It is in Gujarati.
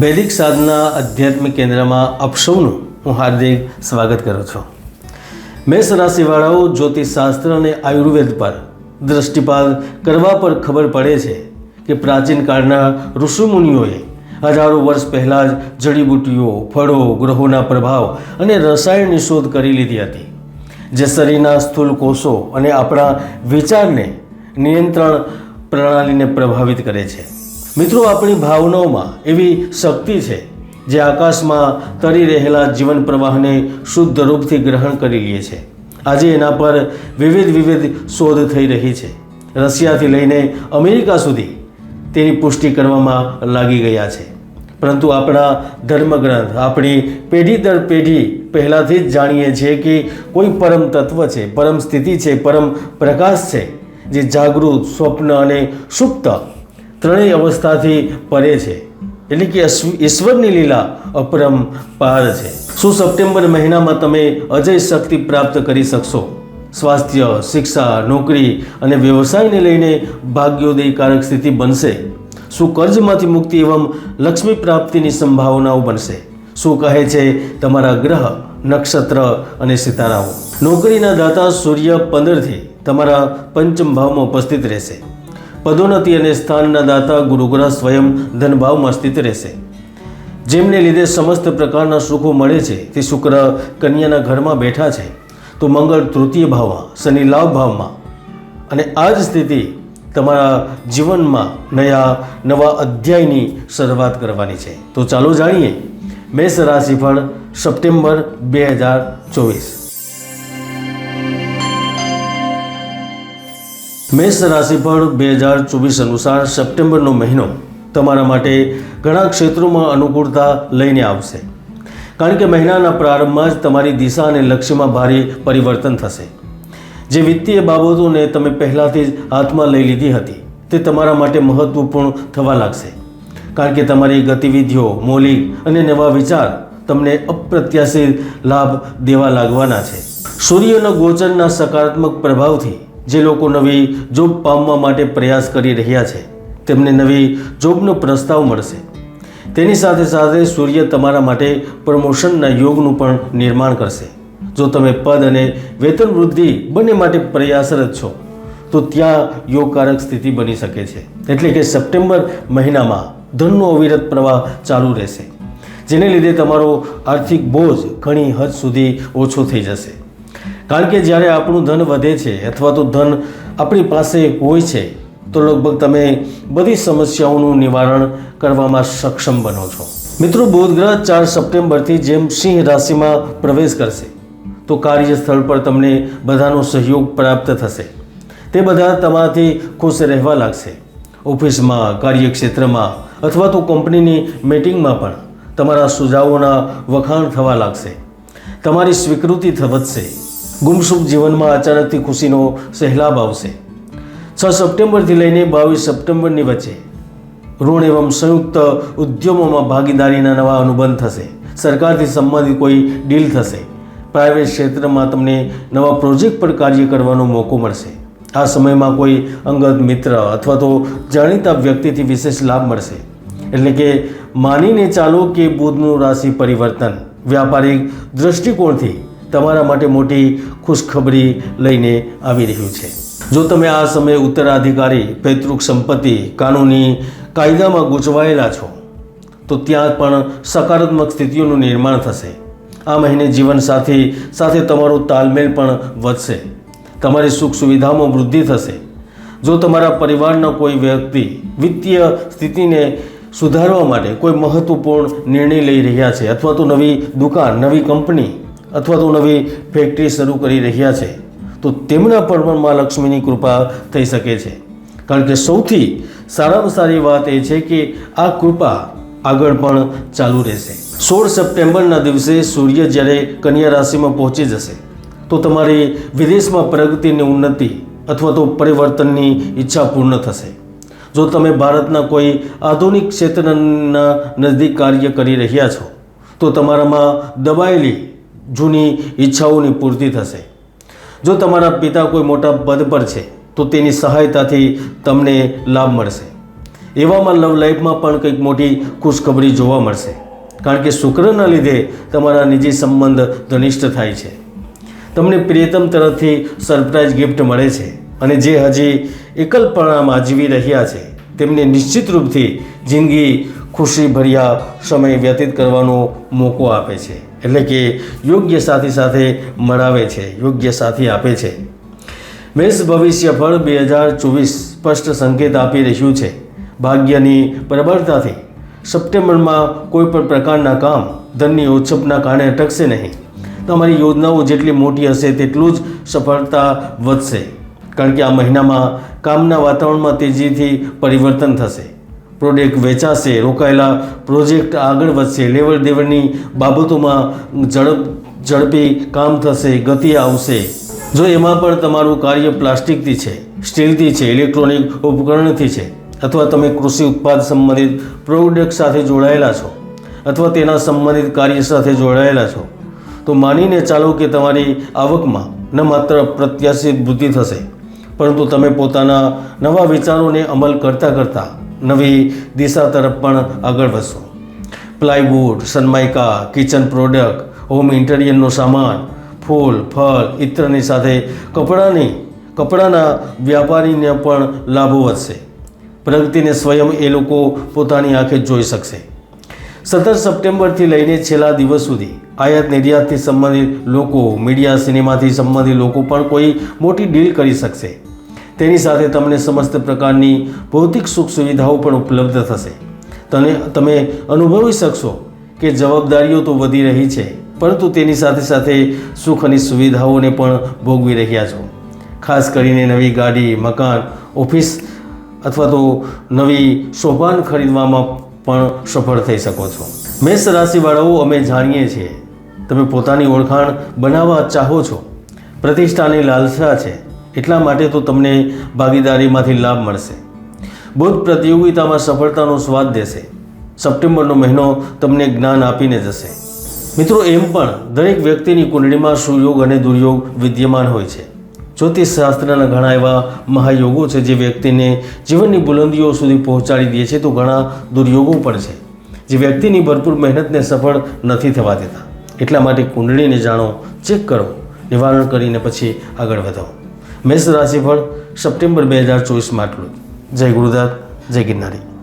વૈદિક સાધના આધ્યાત્મિક કેન્દ્રમાં આપ હું હાર્દિક સ્વાગત કરું છું. મેષ રાશિવાળાઓ જ્યોતિષશાસ્ત્ર અને આયુર્વેદ પર દૃષ્ટિપાત કરવા પર ખબર પડે છે કે પ્રાચીન કાળના ઋષિમુનિઓએ હજારો વર્ષ પહેલાં જ જડીબુટ્ટીઓ, ફળો, ગ્રહોના પ્રભાવ અને રસાયણની શોધ કરી લીધી હતી, જે શરીરના સ્થૂલ કોષો અને આપણા વિચારને નિયંત્રણ પ્રણાલીને પ્રભાવિત કરે છે. મિત્રો, આપણી ભાવનાઓમાં એવી શક્તિ છે જે આકાશમાં તરી રહેલા જીવન પ્રવાહને શુદ્ધ રૂપથી ગ્રહણ કરી લે છે. આજે એના પર વિવિધ વિવિધ શોધ થઈ રહી છે. રશિયાથી લઈને અમેરિકા સુધી તેની પુષ્ટિ કરવામાં લાગી ગયા છે. પરંતુ આપણા ધર્મગ્રંથ, આપણી પેઢી દર પેઢી પહેલાંથી જ જાણીએ છીએ કે કોઈ પરમ તત્વ છે, પરમ સ્થિતિ છે, પરમ પ્રકાશ છે, જે જાગૃત, સ્વપ્ન અને સુપ્ત ત્રણેય અવસ્થાથી પરે છે. એટલે કે ઈશ્વરની લીલા અપરંપાર છે. શું સપ્ટેમ્બર મહિનામાં તમે અજય શક્તિ પ્રાપ્ત કરી શકશો? સ્વાસ્થ્ય, શિક્ષા, નોકરી અને વ્યવસાયને લઈને ભાગ્યોદયકારક સ્થિતિ બનશે. શું કર્જમાંથી મુક્તિ એવં લક્ષ્મી પ્રાપ્તિની સંભાવનાઓ બનશે? શું કહે છે તમારા ગ્રહ, નક્ષત્ર અને સિતારાઓ? નોકરીના દાતા સૂર્ય પંદરથી તમારા પંચમ ભાવમાં ઉપસ્થિત રહેશે. પદોન્નતિ અને સ્થાનના દાતા ગુરુગ્રહ સ્વયં ધનભાવમાં સ્થિત રહેશે. જેમને લીધે સમસ્ત પ્રકારના સુખો મળે છે, તે શુક્ર કન્યાના ઘરમાં બેઠા છે. તો મંગળ તૃતીય ભાવમાં, શનિ લાભ ભાવમાં. અને આ જ સ્થિતિ તમારા જીવનમાં નયા, નવા અધ્યાયની શરૂઆત કરવાની છે. તો ચાલો જાણીએ. મેષ રાશિફળ સપ્ટેમ્બર બે હજાર ચોવીસ. મેષ રાશિફળ બે હજાર ચોવીસ અનુસાર સપ્ટેમ્બરનો મહિનો તમારા માટે ઘણા ક્ષેત્રોમાં અનુકૂળતા લઈને આવશે. કારણ કે મહિનાના પ્રારંભમાં જ તમારી દિશા અને લક્ષ્યમાં ભારે પરિવર્તન થશે. જે વિત્તીય બાબતોને તમે પહેલાંથી જ હાથમાં લઈ લીધી હતી, તે તમારા માટે મહત્વપૂર્ણ થવા લાગશે. કારણ કે તમારી ગતિવિધિઓ, મૌલિક અને નવા વિચાર તમને અપ્રત્યાશિત લાભ દેવા લાગવાના છે. સૂર્યના ગોચરના સકારાત્મક પ્રભાવથી જે લોકો નવી જોબ પામવા માટે પ્રયાસ કરી રહ્યા છે, તેમને નવી જોબનો પ્રસ્તાવ મળશે. તેની સાથે સાથે સૂર્ય તમારા માટે પ્રમોશનના યોગનું પણ નિર્માણ કરશે. જો તમે પદ અને વેતન વૃદ્ધિ બંને માટે પ્રયાસરત છો, તો ત્યાં યોગકારક સ્થિતિ બની શકે છે. એટલે કે સપ્ટેમ્બર મહિનામાં ધનનો અવિરત પ્રવાહ ચાલુ રહેશે, જેને લીધે તમારો આર્થિક બોજ ઘણી હદ સુધી ઓછો થઈ જશે. કારણ કે જ્યારે આપણું ધન વધે છે અથવા તો ધન આપણી પાસે હોય છે, તો લગભગ તમે બધી સમસ્યાઓનું નિવારણ કરવામાં સક્ષમ બનો છો. મિત્રો બોધગ્રહ ચાર સપ્ટેમ્બરથી જેમ સિંહ રાશિમાં પ્રવેશ કરશે, તો કાર્યસ્થળ પર તમને બધાનો સહયોગ પ્રાપ્ત થશે. તે બધા તમારાથી ખુશ રહેવા લાગશે. ઓફિસમાં, કાર્યક્ષેત્રમાં અથવા તો કંપનીની મિટિંગમાં પણ તમારા સુઝાવોના વખાણ થવા લાગશે. તમારી સ્વીકૃતિ વધશે. ગુમસુખ જીવનમાં અચાનકથી ખુશીનો સહેલાબ આવશે. છ સપ્ટેમ્બરથી લઈને બાવીસ સપ્ટેમ્બરની વચ્ચે ઋણ એવં સંયુક્ત ઉદ્યમોમાં ભાગીદારીના નવા અનુબંધ થશે. સરકારથી સંબંધિત કોઈ ડીલ થશે. પ્રાઇવેટ ક્ષેત્રમાં તમને નવા પ્રોજેક્ટ પર કાર્ય કરવાનો મોકો મળશે. આ સમયમાં કોઈ અંગત મિત્ર અથવા તો જાણીતા વ્યક્તિથી વિશેષ લાભ મળશે. એટલે કે માનીને ચાલો કે બુધનું રાશિ પરિવર્તન. વ્યાપારિક દૃષ્ટિકોણથી તમારા માટે મોટી ખુશખબરી લઈને આવી રહ્યું છે. જો તમે આ સમયે ઉત્તરાધિકારી, પૈતૃક સંપત્તિ, કાનૂની કાયદામાં ગૂંચવાયેલા છો, તો ત્યાં પણ સકારાત્મક સ્થિતિઓનું નિર્માણ થશે. આ મહિને જીવનસાથી સાથે તમારો તાલમેલ પણ વધશે. તમારી સુખ સુવિધામાં વૃદ્ધિ થશે. જો તમારા પરિવારના કોઈ વ્યક્તિ વિત્તીય સ્થિતિને સુધારવા માટે કોઈ મહત્વપૂર્ણ નિર્ણય લઈ રહ્યા છે અથવા તો નવી દુકાન, નવી કંપની અથવા તો નવી ફેક્ટરી શરૂ કરી રહ્યા છે, તો તેમના પર પણ મા લક્ષ્મીની કૃપા થઈ શકે છે. કારણ કે સૌથી સારામાં સારી વાત એ છે કે આ કૃપા આગળ પણ ચાલુ રહેશે. સોળ સપ્ટેમ્બરના દિવસે સૂર્ય જ્યારે કન્યા રાશિમાં પહોંચી જશે, તો તમારી વિદેશમાં પ્રગતિની ઉન્નતિ અથવા તો પરિવર્તનની ઈચ્છા પૂર્ણ થશે. જો તમે ભારતના કોઈ આધુનિક ક્ષેત્રના નજદીક કાર્ય કરી રહ્યા છો, તો તમારામાં દબાયેલી જૂની ઈચ્છાઓની પૂર્તિ થશે. જો તમારા પિતા કોઈ મોટા પદ પર છે, તો તેની સહાયતાથી તમને લાભ મળશે. એવામાં લવ લાઈફમાં પણ કંઈક મોટી ખુશખબરી જોવા મળશે. કારણ કે શુક્રના લીધે તમારા નિજી સંબંધ ઘનિષ્ઠ થાય છે. તમને પ્રિયતમ તરફથી સરપ્રાઇઝ ગિફ્ટ મળે છે અને જે હજી એકલપણામાં જીવી રહ્યા છે, તેમને નિશ્ચિત રૂપથી જિંદગી ખુશીભર્યા સમય વ્યતીત કરવાનો મોકો આપે છે. એટલે કે યોગ્ય સાથી સાથે મળાવે છે, યોગ્ય સાથી આપે છે. મેષ ભવિષ્ય ફળ બે હજાર ચોવીસ સ્પષ્ટ સંકેત આપી રહ્યું છે. ભાગ્યની પ્રબળતાથી સપ્ટેમ્બરમાં કોઈ પણ પ્રકારના કામ ધનની ઓછપના કારણે અટકશે નહીં. તમારી યોજનાઓ જેટલી મોટી હશે તેટલું જ સફળતા વધશે. કારણ કે આ મહિનામાં કામના વાતાવરણમાં તેજીથી પરિવર્તન થશે. પ્રોડક્ટ વેચાશે, રોકાયેલા પ્રોજેક્ટ આગળ વધશે લેવડ દેવડની બાબતોમાં ઝડપ, ઝડપી કામ થશે, ગતિ આવશે. જો એમાં પણ તમારું કાર્ય પ્લાસ્ટિકથી છે, સ્ટીલથી છે, ઇલેક્ટ્રોનિક ઉપકરણથી છે, અથવા તમે કૃષિ ઉત્પાદ સંબંધિત પ્રોડક્ટ સાથે જોડાયેલા છો, અથવા તેના સંબંધિત કાર્ય સાથે જોડાયેલા છો, તો માનીને ચાલો કે તમારી આવકમાં ન માત્ર પ્રત્યાશિત વૃદ્ધિ થશે, પરંતુ તમે પોતાના નવા વિચારોને અમલ કરતાં કરતાં નવી દિશા તરફ પણ આગળ વધશો. Plywood sunmica kitchen product, home ઇન્ટેરિયરનો સામાન, ફૂલ, ફળ ઇત્રની સાથે કપડાની, કપડાના વ્યાપારીને પણ લાભો વધશે. પ્રગતિને સ્વયં એ લોકો પોતાની આંખે જોઈ શકશે. સત્તર સપ્ટેમ્બરથી લઈને છેલ્લા દિવસ સુધી આયાત નિર્યાતથી સંબંધિત લોકો, મીડિયા, સિનેમાથી સંબંધિત લોકો પણ કોઈ મોટી ડીલ કરી શકશે. તેની સાથે તમને સમસ્ત પ્રકારની ભૌતિક સુખ સુવિધાઓ પણ ઉપલબ્ધ થશે. તને, તમે અનુભવી શકશો કે જવાબદારીઓ તો વધી રહી છે, પરંતુ તેની સાથે સાથે સુખ અને સુવિધાઓને પણ ભોગવી રહ્યા છો. ખાસ કરીને નવી ગાડી, મકાન, ઓફિસ અથવા તો નવી શોભાન ખરીદવામાં પણ સફળ થઈ શકો છો. મેષ રાશિવાળાઓ અમે જાણીએ છીએ. તમે પોતાની ઓળખાણ બનાવવા ચાહો છો. પ્રતિષ્ઠાની લાલસા છે. એટલા માટે તો તમને ભાગીદારીમાંથી લાભ મળશે. બુદ્ધ પ્રતિયોગિતામાં સફળતાનો સ્વાદ દેશે. સપ્ટેમ્બરનો મહિનો તમને જ્ઞાન આપીને જશે. મિત્રો, એમ પણ દરેક વ્યક્તિની કુંડળીમાં સુયોગ અને દુર્યોગ વિદ્યમાન હોય છે. જ્યોતિષ શાસ્ત્રના ઘણા એવા મહાયોગો છે જે વ્યક્તિને જીવનની બુલંદીઓ સુધી પહોંચાડી દે છે તો ઘણા દુર્યોગો પણ છે. જે વ્યક્તિની ભરપૂર મહેનતને સફળ નથી થવા દેતા. એટલા માટે કુંડળીને જાણો, ચેક કરો, નિવારણ કરીને પછી આગળ વધો. મેષ રાશિફળ સપ્ટેમ્બર બે હજાર ચોવીસમાં આટલું જય ગુરુદાસ જય ગિરનારી.